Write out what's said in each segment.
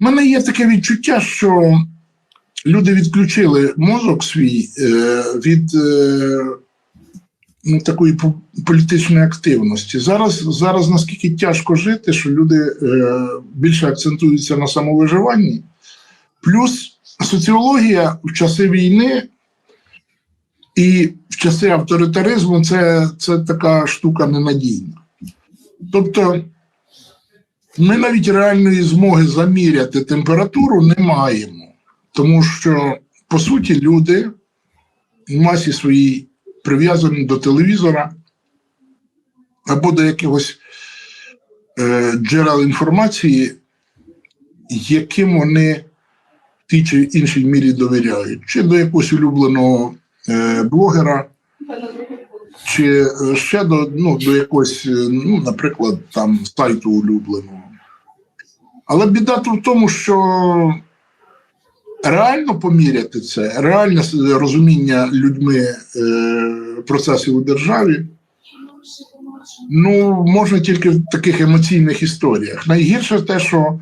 У мене є таке відчуття, що люди відключили мозок свій е, від е, ну, такої політичної активності. Зараз, зараз наскільки тяжко жити, що люди е, більше акцентуються на самовиживанні. Плюс соціологія в часи війни і в часи авторитаризму це, це така штука ненадійна. Тобто, ми навіть реальної змоги заміряти температуру не маємо, тому що по суті люди в масі своїй прив'язані до телевізора або до якихось е, джерел інформації, яким вони в тій чи іншій мірі довіряють, чи до якогось улюбленого е, блогера, чи е, ще до, ну, до якогось, е, ну, наприклад, там сайту улюбленого. Але біда тут в тому, що реально поміряти це, реальне розуміння людьми е, процесів у державі, ну, можна тільки в таких емоційних історіях. Найгірше те, що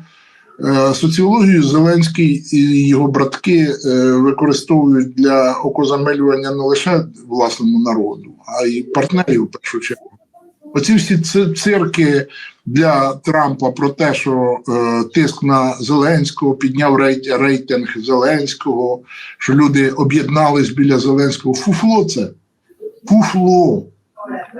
е, соціологію Зеленський і його братки е, використовують для окозамелювання не лише власному народу, а й партнерів в першу чергу. Оці всі цирки для Трампа про те, що е, тиск на Зеленського підняв рейт- рейтинг Зеленського, що люди об'єднались біля Зеленського. Фуфло це. Фуфло.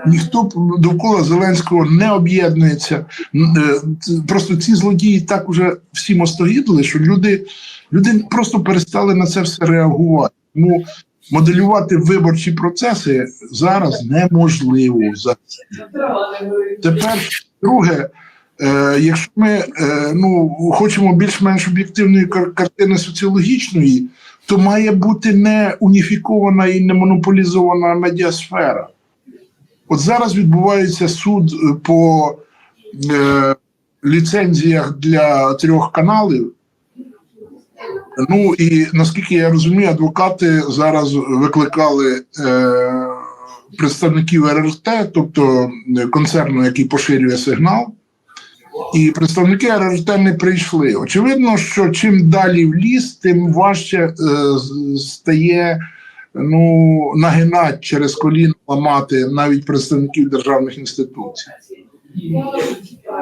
Ніхто довкола Зеленського не об'єднується. Е, Просто ці злодії так уже всі мостогідли, що люди, люди просто перестали на це все реагувати. Тому моделювати виборчі процеси зараз неможливо. Тепер друге, е, якщо ми е, ну, хочемо більш-менш об'єктивної картини соціологічної, то має бути не уніфікована і не монополізована медіасфера. От зараз відбувається суд е, по е, ліцензіях для трьох каналів. Ну і наскільки я розумію, адвокати зараз викликали е, представників РРТ, тобто концерну, який поширює сигнал, і представники РРТ не прийшли. Очевидно, що чим далі в ліс, тим важче е, стає ну, нагинати через коліно ламати навіть представників державних інституцій.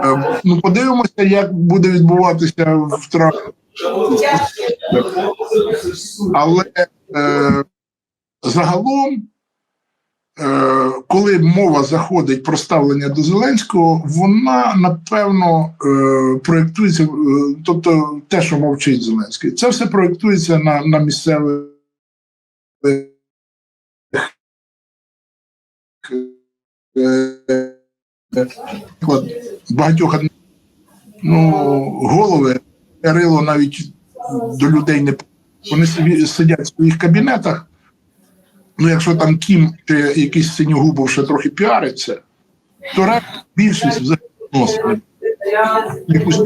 Е, ну, подивимося, як буде відбуватися в травні. Але е, загалом, е, коли мова заходить про ставлення до Зеленського, вона напевно е, проєктується, е, тобто те, що мовчить Зеленський, це все проєктується на, на місцевих е, багатьох адмі- ну, голови Кирило навіть до людей не вони сидять в своїх кабінетах. Ну, якщо там Кім чи якийсь синьогубов ще трохи піариться, то решта більшість взагалі якусь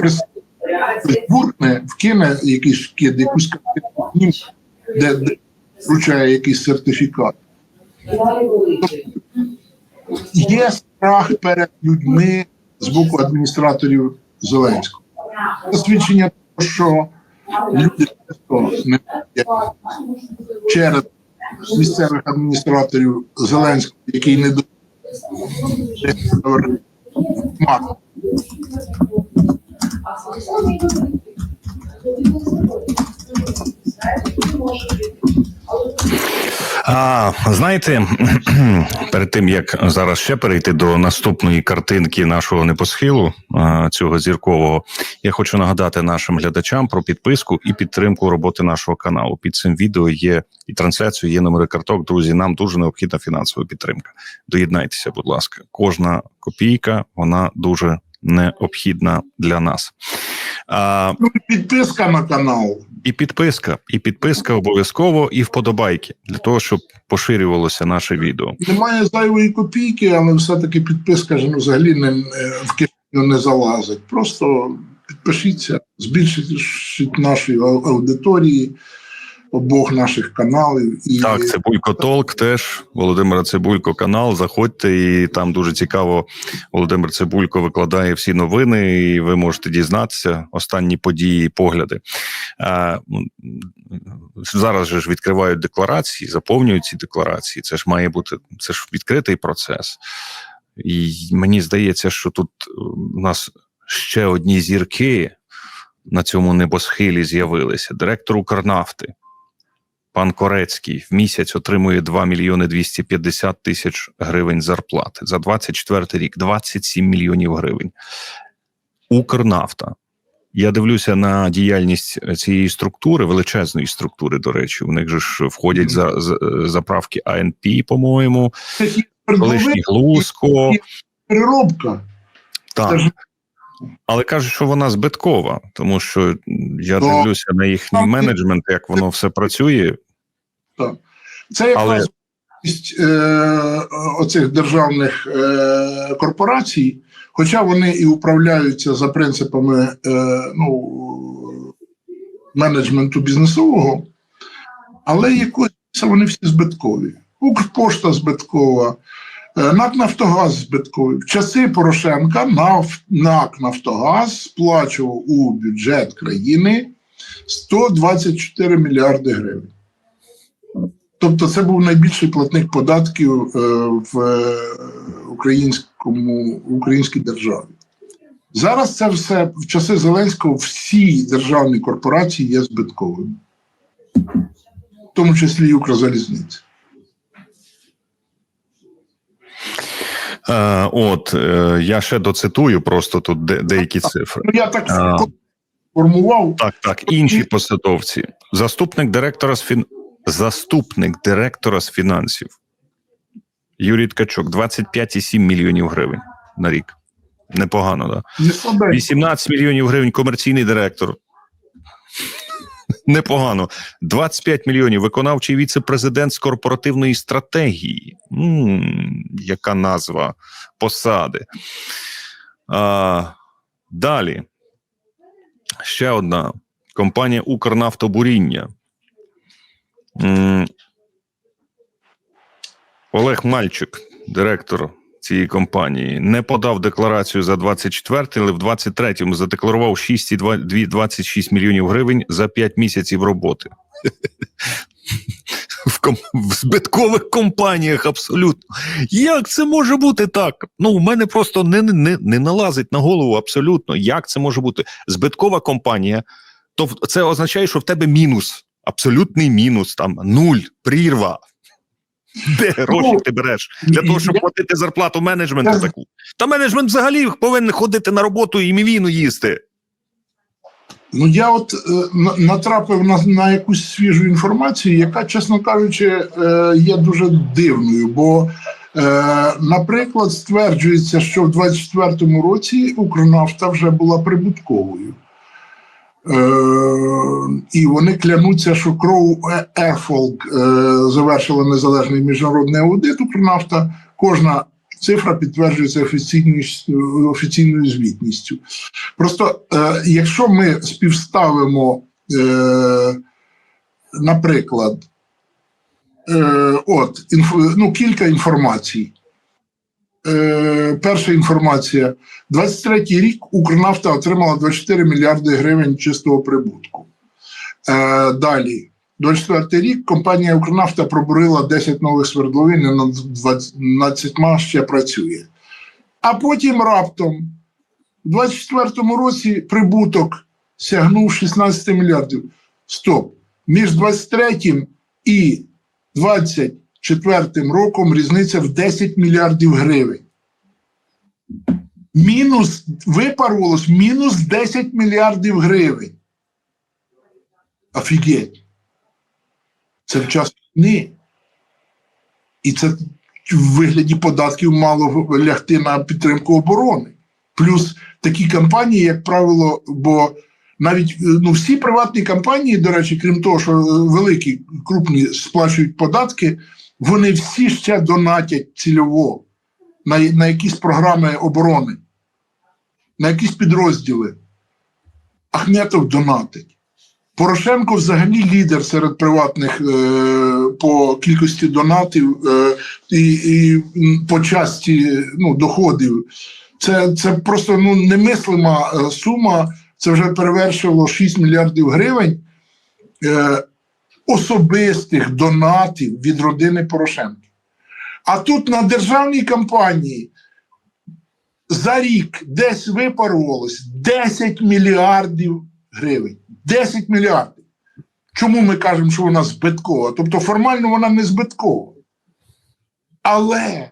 буркне, вкине якийсь кид, якусь картинку, де, де вручає якийсь сертифікат. Є страх перед людьми з боку адміністраторів Зеленського. Свідчення що люди через місцевих адміністраторів Зеленського, який не до Мак. А знаєте, перед тим як зараз ще перейти до наступної картинки нашого небосхилу а, цього зіркового, я хочу нагадати нашим глядачам про підписку і підтримку роботи нашого каналу. Під цим відео є і трансляцією, є номери карток. Друзі, нам дуже необхідна фінансова підтримка. Доєднайтеся, будь ласка, кожна копійка вона дуже необхідна для нас. А, Ну, підписка на канал. і підписка, і підписка обов'язково, і вподобайки для того, щоб поширювалося наше відео. Немає зайвої копійки, але все-таки підписка ж ну, взагалі не, не- в кишеню не залазить. Просто підпишіться, збільшіть нашої аудиторії. Обох наших каналів. І Так, Цибулько Толк теж Володимира Цибулько канал. Заходьте, і там дуже цікаво. Володимир Цибулько викладає всі новини, і ви можете дізнатися останні події і погляди. Зараз же ж відкривають декларації, заповнюють ці декларації. Це ж має бути це ж відкритий процес. І мені здається, що тут е, у нас ще одні зірки на цьому небосхилі з'явилися. Директор Укрнафти. Пан Корецький в місяць отримує 2 мільйони 250 тисяч гривень зарплати. За 24 рік 27 мільйонів гривень. Укрнафта. Я дивлюся на діяльність цієї структури, величезної структури, до речі. У них же ж входять за, за заправки АНП, по-моєму, колишній Глузко. переробка. Це Так. Але кажуть, що вона збиткова, тому що я Ну, дивлюся на їхній там- менеджмент, як воно все працює. Це Але- якраз е, оцих державних е, корпорацій, хоча вони і управляються за принципами е, ну, менеджменту бізнесового, але якось вони всі збиткові. Укрпошта збиткова, НАК Нафтогаз збитковий. В часи Порошенка НАК Нафтогаз сплачував у бюджет країни 124 мільярди гривень. Тобто це був найбільший платник податків е, в е, українському українській державі. Зараз це все в часи Зеленського всі державні корпорації є збитковими, в тому числі і Укрзалізниця. От е, я ще доцитую просто тут де, деякі цифри. Ну я так А. формував. Так, так, інші посадовці. Заступник директора з фін... заступник директора з фінансів Юрій Ткачук 25,7 мільйонів гривень на рік. Непогано, да? 18 мільйонів гривень комерційний директор. Непогано. 25 мільйонів виконавчий віце-президент з корпоративної стратегії. м яка назва посади. А, далі. Ще одна компанія Укрнафтобуріння. Олег Мальчик, директор цієї компанії, не подав декларацію за 24, але в 23-му задекларував 6,26 мільйонів гривень за 5 місяців роботи. В, ком... в збиткових компаніях абсолютно. Як це може бути так? Ну, у мене просто не, не, не налазить на голову абсолютно. Як це може бути? Збиткова компанія, то це означає, що в тебе мінус, абсолютний мінус, там нуль, прірва. Де гроші ти береш? Для того, щоб платити зарплату менеджменту таку. Та менеджмент взагалі повинен ходити на роботу і мівіну їсти. Ну, я от е, натрапив на, на якусь свіжу інформацію, яка, чесно кажучи, е, є дуже дивною. Бо, е, наприклад, стверджується, що в 24-му році Укрнафта вже була прибутковою. Е, і вони клянуться, що Кроу Ерфолк е, завершила незалежний міжнародний аудит Укрнафта. Кожна цифра підтверджується офіційною, звітністю. Просто е, якщо ми співставимо, е, наприклад, е, от, інф, ну, кілька інформацій. Е, перша інформація: 23-й рік Укрнафта отримала 24 мільярди гривень чистого прибутку. Е, далі, 24 рік компанія Укрнафта пробурила 10 нових свердловин, і над 12 ще працює. А потім раптом у 24-му році прибуток сягнув 16 мільярдів. Стоп. Між 23-м і 24-м роком різниця в 10 мільярдів гривень. Мінус випарувалось мінус 10 мільярдів гривень. Офігеть. Це в час війни. І це в вигляді податків мало лягти на підтримку оборони. Плюс такі компанії, як правило, бо навіть е, ну, всі приватні компанії, до речі, крім того, що великі, крупні сплачують податки, вони всі ще донатять цільово на, на якісь програми оборони, на якісь підрозділи. Ахметов донатить. Порошенко взагалі лідер серед приватних е, по кількості донатів е, і, і по часті ну, доходів. Це, це просто ну, немислима е, сума. Це вже перевершило 6 мільярдів гривень е, особистих донатів від родини Порошенка. А тут на державній кампанії за рік десь випарувалось 10 мільярдів гривень. 10 мільярдів. Чому ми кажемо, що вона збиткова? Тобто формально вона не збиткова. Але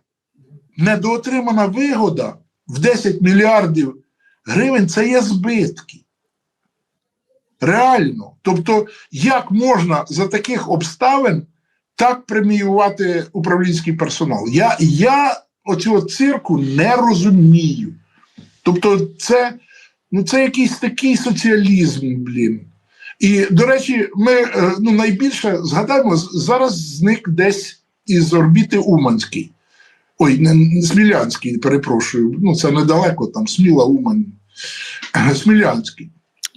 недоотримана вигода в 10 мільярдів гривень це є збитки. Реально. Тобто, як можна за таких обставин так преміювати управлінський персонал? Я, я оцього цирку не розумію. Тобто, це, ну, це якийсь такий соціалізм, блін. І, до речі, ми е, ну, найбільше згадаємо, зараз зник десь із орбіти Уманський. Ой, не, не Смілянський, перепрошую. Ну, це недалеко, там Сміла Умань. Смілянський.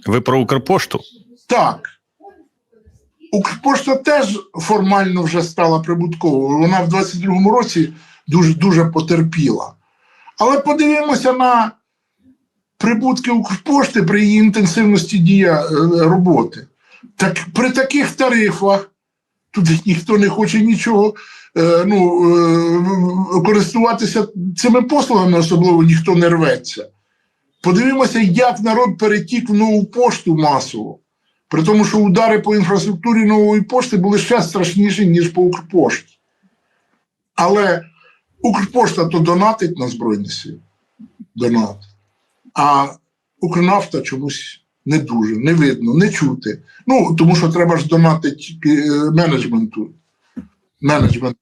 Ви про Укрпошту? Так. Укрпошта теж формально вже стала прибутковою. Вона в 22-му році дуже, дуже потерпіла. Але подивимося на прибутки Укрпошти при її інтенсивності дія е, роботи. Так при таких тарифах тут ніхто не хоче нічого е, ну, е, користуватися цими послугами, особливо ніхто не рветься. Подивимося, як народ перетік в нову пошту масово. При тому, що удари по інфраструктурі нової пошти були ще страшніші, ніж по Укрпошті. Але Укрпошта то донатить на Збройні Сили. Донат. А Укрнафта чомусь не дуже, не видно, не чути. Ну, тому що треба ж донатити е, менеджменту. Менеджмент.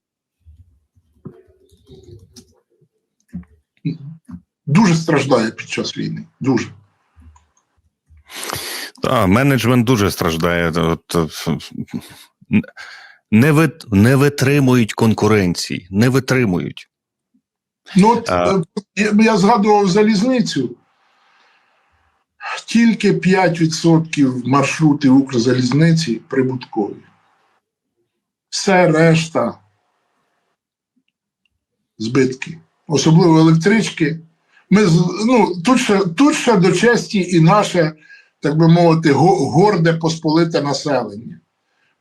Дуже страждає під час війни. Дуже. Так, менеджмент дуже страждає. От, е, не, вит, не витримують конкуренції, не витримують. Ну, от, А. е, я, я згадував залізницю. Тільки 5% маршрутів Укрзалізниці прибуткові. Все решта збитки. Особливо електрички. Ми, ну, тут, ще, тут ще до честі і наше, так би мовити, горде посполите населення.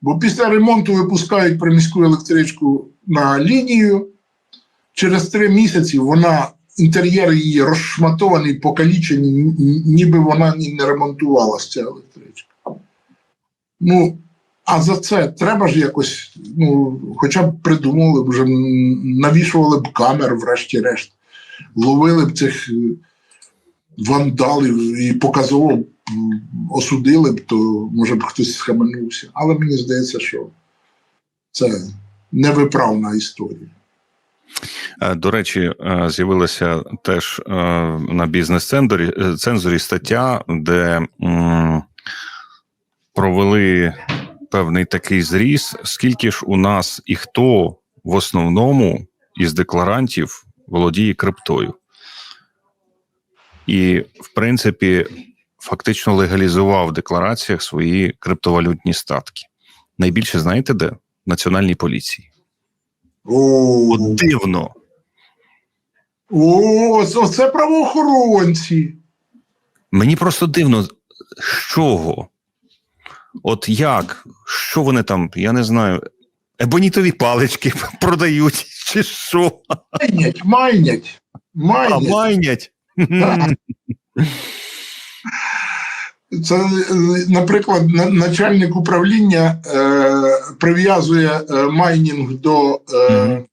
Бо після ремонту випускають приміську електричку на лінію. Через три місяці вона інтер'єр її розшматований, покалічений, ні- ні- ніби вона не ремонтувалася ця електричка. Ну, а за це треба ж якось, ну, хоча б придумали вже, навішували б камер, врешті-решт, ловили б цих е, вандалів і показово осудили б, то може б хтось схаменувся. Але мені здається, що це невиправна історія. Е, До речі, е, з'явилася теж е, на бізнес-цензорі цензорі стаття, де провели певний такий зріз, скільки ж у нас і хто в основному із декларантів володіє криптою. І, в принципі, фактично легалізував в деклараціях свої криптовалютні статки. Найбільше знаєте де? Національній поліції. О, От дивно. О, це- правоохоронці. Мені просто дивно, з чого? От як? Що вони там, я не знаю, ебонітові палички продають, чи що? Майнять, майнять. А майнять. Це, е, наприклад, начальник управління е, прив'язує е, майнінг до е, е,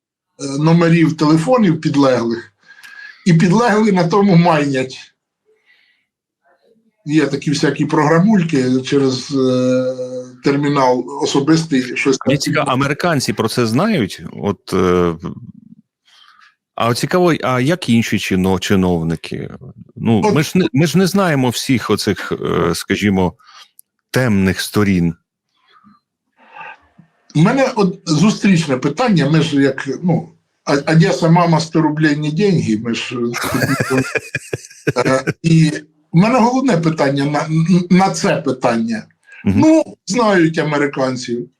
номерів телефонів підлеглих, і підлеглі на тому майнять. Є такі всякі програмульки через е, термінал особистий щось Мені цікаво, американці про це знають. От, е, а цікаво, а як інші чино, чиновники? Ну, От- ми ж не ми ж не знаємо всіх оцих, е, скажімо, темних сторін. У мене от зустрічне питання. Ми ж як ну, Одеса, мама 100 рублей не деньги. Ми ж Е, і у мене головне питання на, на це питання. Ну, знають американців.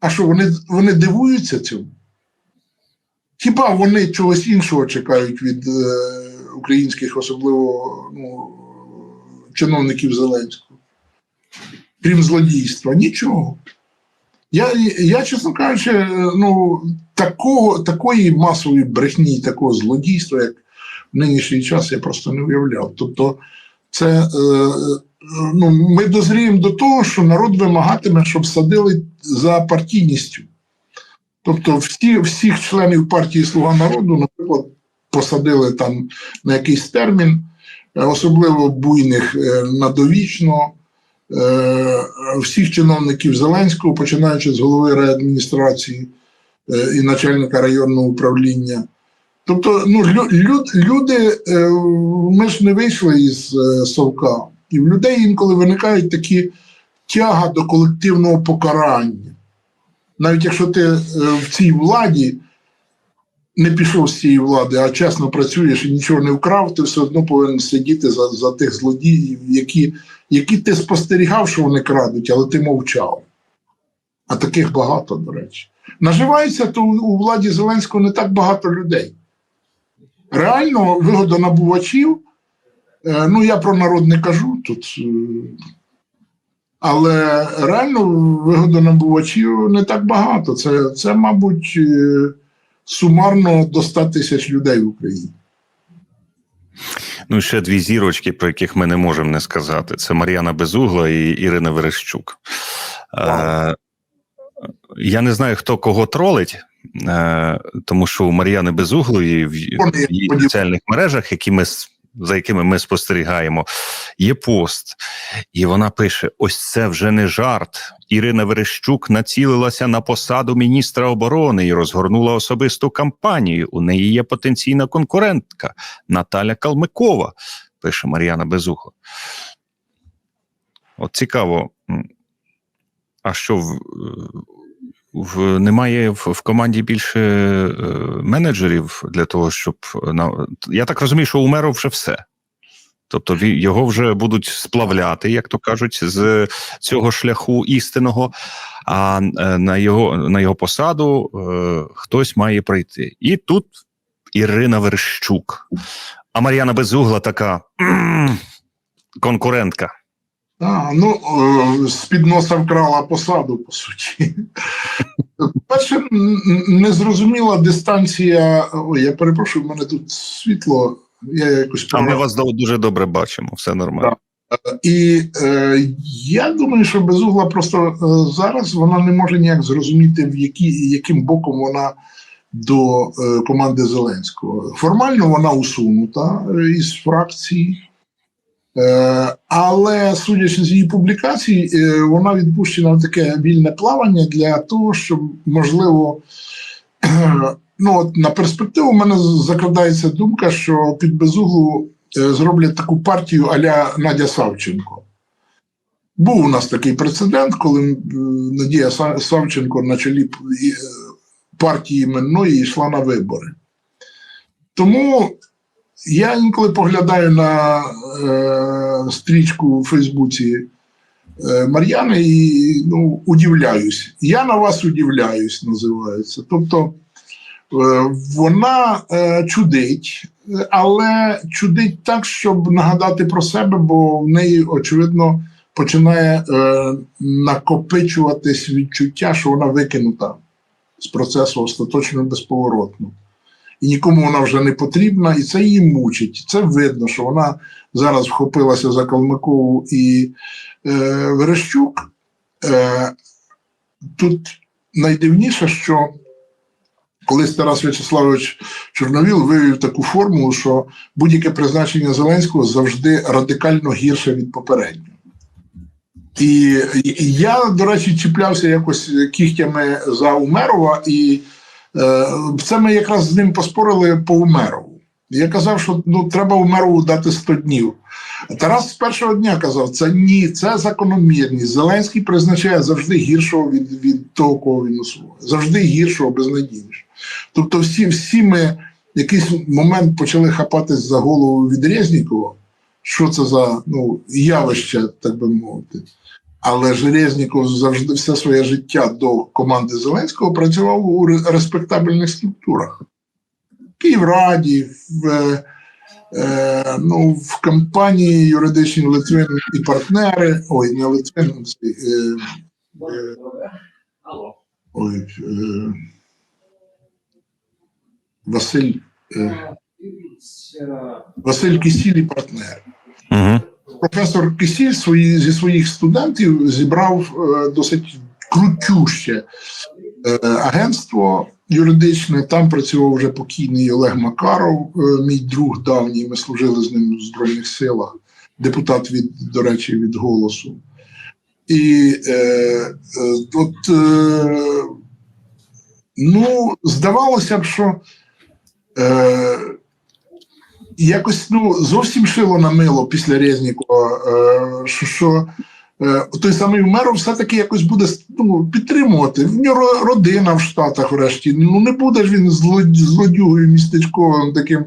А що, вони, вони дивуються цьому? Хіба вони чогось іншого чекають від е, українських, особливо ну, чиновників Зеленського? Крім злодійства? Нічого. Я, я чесно кажучи, е, ну, такого, такої масової брехні, такого злодійства, як в нинішній час, я просто не уявляв. Тобто, це е, ну, ми дозріємо до того, що народ вимагатиме, щоб садили за партійністю. Тобто, всі, всіх членів партії Слуга народу, наприклад, посадили там на якийсь термін, е, особливо буйних е, на довічно. Е, Всіх чиновників Зеленського, починаючи з голови реадміністрації і начальника районного управління. Тобто, ну, лю- люд, люди, ми ж не вийшли із совка, і в людей інколи виникають такі тяга до колективного покарання. Навіть якщо ти е, в цій владі не пішов з цієї влади, а чесно працюєш і нічого не вкрав, ти все одно повинен сидіти за, за тих злодіїв, які, які ти спостерігав, що вони крадуть, але ти мовчав. А таких багато, до речі. Наживається, то у владі Зеленського не так багато людей. Реально, вигодонабувачів, е, ну я про народ не кажу тут. Але реально вигодонабувачів не так багато. Це, це мабуть, е, сумарно до 100 тисяч людей в Україні. Ну, ще дві зірочки, про яких ми не можемо не сказати: це Мар'яна Безугла і Ірина Верещук. Е, я не знаю, хто кого тролить, е, тому що у Мар'яни Безуглої в в її соціальних мережах, які ми, за якими ми спостерігаємо, є пост. І вона пише: ось це вже не жарт. Ірина Верещук націлилася на посаду міністра оборони і розгорнула особисту кампанію. У неї є потенційна конкурентка Наталя Калмикова, пише Мар'яна Безухо. От цікаво. А що в, в немає в, в команді більше е, менеджерів для того, щоб на я так розумію, що у меру вже все. Тобто його вже будуть сплавляти, як то кажуть, з цього шляху істинного, а е, на його, на його посаду е, хтось має прийти. І тут Ірина Верщук. А Мар'яна Безугла така конкурентка. А, ну, е, з-під носа вкрала посаду, по суті. Перше, незрозуміла дистанція. Ой, я перепрошую, в мене тут світло. Я якось А ми вас дуже добре бачимо, все нормально. І е, я думаю, що безугла просто е, зараз вона не може ніяк зрозуміти, в які, яким боком вона до е, команди Зеленського. Формально вона усунута е, із фракції. Е, але судячи з її публікацій, е, вона відпущена в таке вільне плавання для того, щоб можливо. Ну, от на перспективу в мене закрадається думка, що під безуглу е, зроблять таку партію аля Надя Савченко. Був у нас такий прецедент, коли Надія Савченко на чолі партії іменної йшла на вибори. Тому я інколи поглядаю на е, стрічку у Фейсбуці е, Мар'яни і ну, удивляюсь. Я на вас удивляюсь, називається. Тобто е, вона е, чудить, але чудить так, щоб нагадати про себе, бо в неї, очевидно, починає е, накопичуватись відчуття, що вона викинута з процесу остаточно безповоротно. І нікому вона вже не потрібна, і це її мучить. Це видно, що вона зараз вхопилася за Калмикову і е, Верещук. Е, тут найдивніше, що колись Тарас В'ячеславович Чорновіл вивів таку формулу, що будь-яке призначення Зеленського завжди радикально гірше від попереднього. І, і я, до речі, чіплявся якось кігтями за Умерова, і це ми якраз з ним поспорили по Умерову. Я казав, що ну, треба Умерову дати 100 днів. Тарас з першого дня казав: це ні, це закономірність. Зеленський призначає завжди гіршого від, від того, кого він усуває. Завжди гіршого, безнадійнішого. Тобто, всі, всі ми в якийсь момент почали хапатись за голову від Резнікова, що це за ну, явище, так би мовити. Але Железніков завжди все своє життя до команди Зеленського працював у респектабельних структурах. В Київраді, в, е, ну, в компанії юридичні Литвин і партнери. Ой, не Литвин, е, е, ой, е, Василь, е, Василь Кисіль і партнери Угу. Професор Кисіль свої, зі своїх студентів зібрав е, досить крутюще е, агентство юридичне. Там працював вже покійний Олег Макаров, е, мій друг давній. Ми служили з ним в Збройних силах, депутат від, до речі, від голосу. І е, от е, ну, здавалося б, що е, якось ну, зовсім шило на мило після Резнікова, е, що, що е, той самий Умеров все-таки якось буде ну, підтримувати. В нього родина в Штатах, врешті. Ну не буде ж він злодюгою містечковим таким.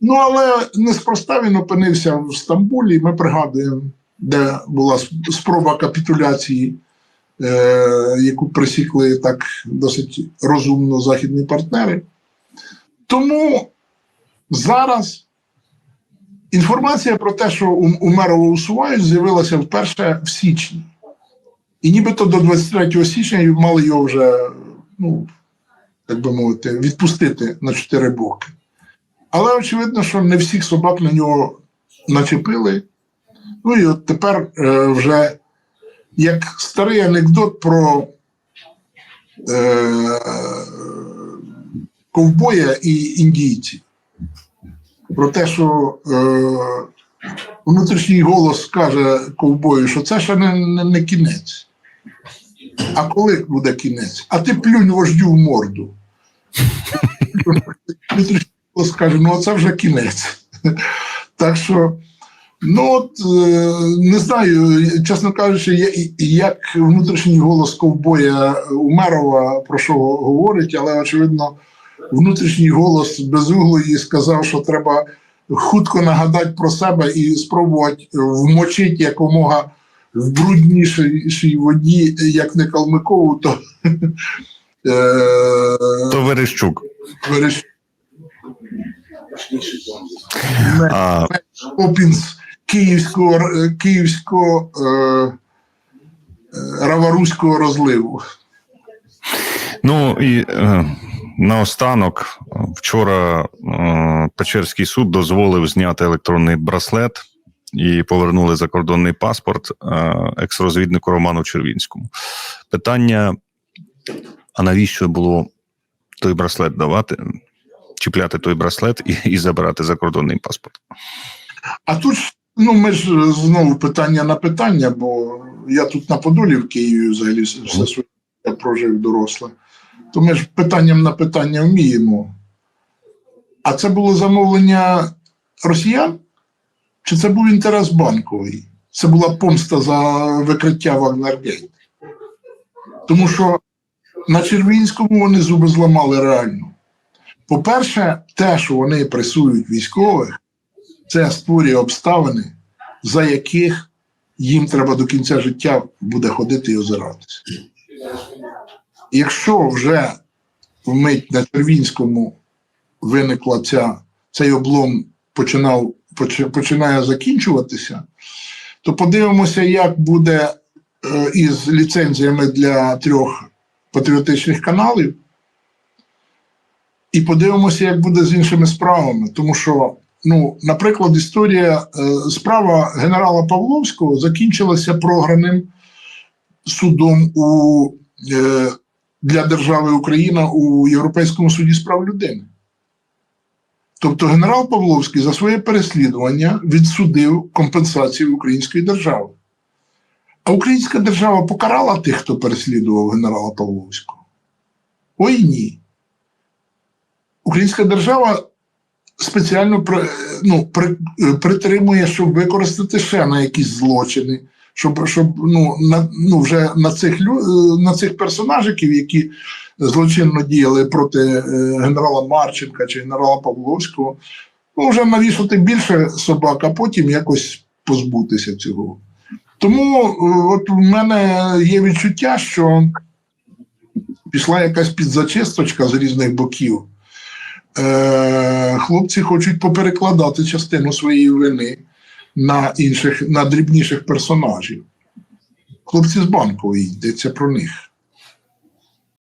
Ну, але неспроста він опинився в Стамбулі. Ми пригадуємо, де була спроба капітуляції, е, яку присікли так досить розумно західні партнери. Тому зараз інформація про те, що Умерова усувають, з'явилася вперше в січні. І нібито до 23 січня мали його вже, ну, так би мовити, відпустити на чотири боки. Але очевидно, що не всіх собак на нього начепили. Ну і от тепер е, вже як старий анекдот про е, ковбоя і індійців. Про те, що е, внутрішній голос каже ковбою, що це ще не, не, не кінець. А коли буде кінець? А ти плюнь вождю в морду. Внутрішній голос каже, ну це вже кінець. Так що, ну от е, не знаю, чесно кажучи, як внутрішній голос ковбоя Умерова про що говорить, але очевидно, внутрішній голос безуглої сказав, що треба хутко нагадати про себе і спробувати вмочити якомога в бруднішій воді, як не Калмикову, то е, То Верещук. Опінс київського, київського е, е, раваруського розливу. ну і наостанок, вчора е, Печерський суд дозволив зняти електронний браслет і повернули закордонний паспорт е, екс-розвіднику Роману Червінському. Питання: а навіщо було той браслет давати? Чіпляти той браслет і, і забирати закордонний паспорт. А тут ну ми ж знову питання на питання, бо я тут на Подолі в Києві взагалі все своє прожив доросле. То ми ж питанням на питання вміємо. А це було замовлення росіян? Чи це був інтерес банковий? Це була помста за викриття Вагнергейт. Тому що на Червінському вони зуби зламали реально. По-перше, те, що вони пресують військових, це створює обставини, за яких їм треба до кінця життя буде ходити і озиратися. Якщо вже вмить на Червінському виникла ця, цей облом починав, починає закінчуватися, то подивимося, як буде е, із ліцензіями для трьох патріотичних каналів. І подивимося, як буде з іншими справами. Тому що, ну, наприклад, історія е, справа генерала Павловського закінчилася програним судом у, е, для держави Україна у Європейському суді з прав людини. Тобто генерал Павловський за своє переслідування відсудив компенсацію української держави. А українська держава покарала тих, хто переслідував генерала Павловського? Ой ні. Українська держава спеціально ну, притримує, щоб використати ще на якісь злочини, щоб, щоб ну, на, ну, вже на цих, е, на цих персонажиків, які злочинно діяли проти е, генерала Марченка чи генерала Павловського, ну, вже навішати більше собак, а потім якось позбутися цього. Тому е, от у мене є відчуття, що пішла якась підзачисточка з різних боків. Е, хлопці хочуть поперекладати частину своєї вини на інших, на дрібніших персонажів. Хлопці з банку йдеться про них.